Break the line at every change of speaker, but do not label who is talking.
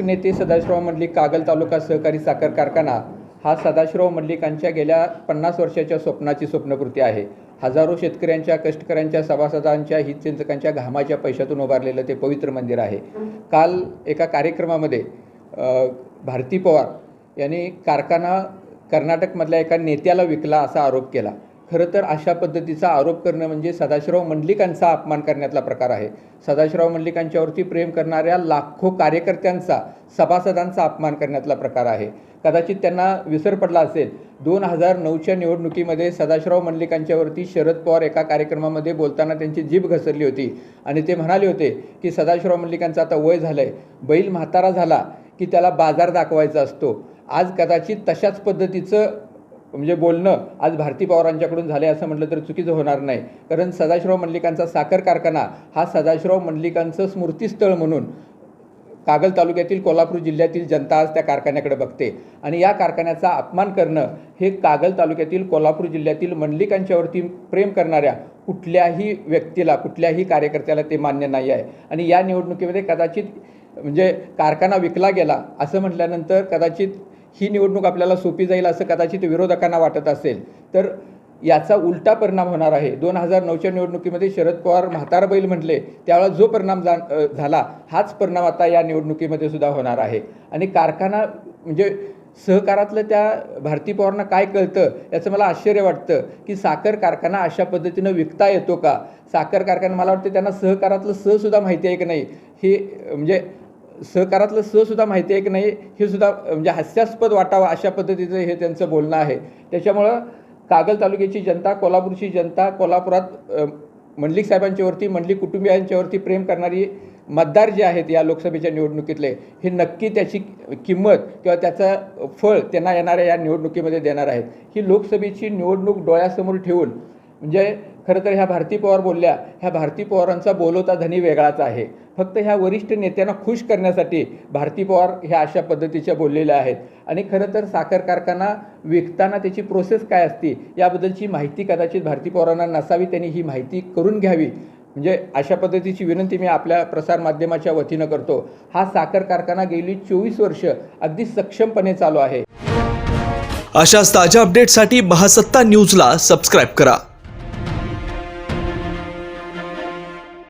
नेते सदाशिवराव मंडलिक कागल तालुका सहकारी साखर कारखाना हा सदाशिवराव मंडलिकांच्या गेल्या पन्नास वर्षाच्या स्वप्नाची स्वप्नकृती आहे. हजारो शेतकऱ्यांच्या कष्टकऱ्यांच्या सभासदांच्या हितचिंतकांच्या घामाच्या पैशातून उभारलेलं ते पवित्र मंदिर आहे. काल एका कार्यक्रमामध्ये भारती पवार यांनी कारखाना कर्नाटकमधल्या एका नेत्याला विकला असा आरोप केला. खरं तर अशा पद्धतीचा आरोप करणं म्हणजे सदाशिवराव मंडलिकांचा अपमान करण्यातला प्रकार आहे. सदाशिवराव मंडलिकांच्यावरती प्रेम करणाऱ्या लाखो कार्यकर्त्यांचा सभासदांचा अपमान करण्यातला प्रकार आहे. कदाचित त्यांना विसर पडला असेल. दोन हजार नऊच्या निवडणुकीमध्ये सदाशिवराव मंडलिकांच्यावरती शरद पवार एका कार्यक्रमामध्ये बोलताना त्यांची जीभ घसरली होती आणि ते म्हणाले होते की सदाशिवराव मंडलिकांचं आता वय झालं आहे बैल म्हातारा झाला की त्याला बाजार दाखवायचा असतो. आज कदाचित तशाच पद्धतीचं म्हणजे बोलणं आज भारती पवारांच्याकडून झालं आहे असं म्हटलं तर चुकीचं होणार नाही. कारण सदाशिवराव मंडलिकांचा साखर कारखाना हा सदाशिवराव मंडलिकांचं स्मृतीस्थळ म्हणून कागल तालुक्यातील कोल्हापूर जिल्ह्यातील जनता आज त्या कारखान्याकडे बघते. आणि या कारखान्याचा अपमान करणं हे कागल तालुक्यातील कोल्हापूर जिल्ह्यातील मंडलिकांच्यावरती प्रेम करणाऱ्या कुठल्याही व्यक्तीला कुठल्याही कार्यकर्त्याला ते मान्य नाही आहे. आणि या निवडणुकीमध्ये कदाचित म्हणजे कारखाना विकला गेला असं म्हटल्यानंतर कदाचित ही निवडणूक आपल्याला सोपी जाईल असं कदाचित विरोधकांना वाटत असेल. तर याचा उलटा परिणाम होणार आहे. दोन हजार नऊच्या निवडणुकीमध्ये शरद पवार म्हातार बैल म्हटले त्यावेळेला जो परिणाम जा झाला हाच परिणाम आता या निवडणुकीमध्ये सुद्धा होणार आहे. आणि कारखाना म्हणजे सहकारातलं त्या भारती पवारांना काय कळतं याचं मला आश्चर्य वाटतं की साखर कारखाना अशा पद्धतीनं विकता येतो का? साखर कारखाना मला वाटतं त्यांना सहकारातलं सहसुद्धा माहिती आहे की नाही? हे म्हणजे सहकारातलं स सुद्धा माहिती आहे की नाही हे सुद्धा म्हणजे हास्यास्पद वाटावं अशा पद्धतीचं हे त्यांचं बोलणं आहे. त्याच्यामुळं कागल तालुक्याची जनता कोल्हापूरची जनता कोल्हापुरात मंडलिक साहेबांच्यावरती मंडलिक कुटुंबियांच्यावरती प्रेम करणारी मतदार जे आहेत या लोकसभेच्या निवडणुकीतले हे नक्की त्याची किंमत किंवा त्याचं फळ त्यांना येणाऱ्या या निवडणुकीमध्ये देणार आहेत. ही लोकसभेची निवडणूक डोळ्यासमोर ठेवून म्हणजे खरं तर ह्या भारती पवार बोलल्या ह्या भारती पवारांचा बोलवता धनी वेगळाच आहे. फक्त ह्या वरिष्ठ नेत्यांना खुश करण्यासाठी भारती पवार ह्या अशा पद्धतीच्या बोललेल्या आहेत. आणि खरं तर साखर कारखाना विकताना त्याची प्रोसेस काय असते याबद्दलची माहिती कदाचित भारती पवारांना नसावी त्यांनी ही माहिती करून घ्यावी. म्हणजे अशा पद्धतीची विनंती मी आपल्या प्रसारमाध्यमाच्या वतीनं करतो. हा साखर कारखाना गेली चोवीस वर्ष अगदी सक्षमपणे चालू आहे.
अशाच ताज्या अपडेटसाठी महासत्ता न्यूजला सबस्क्राईब करा.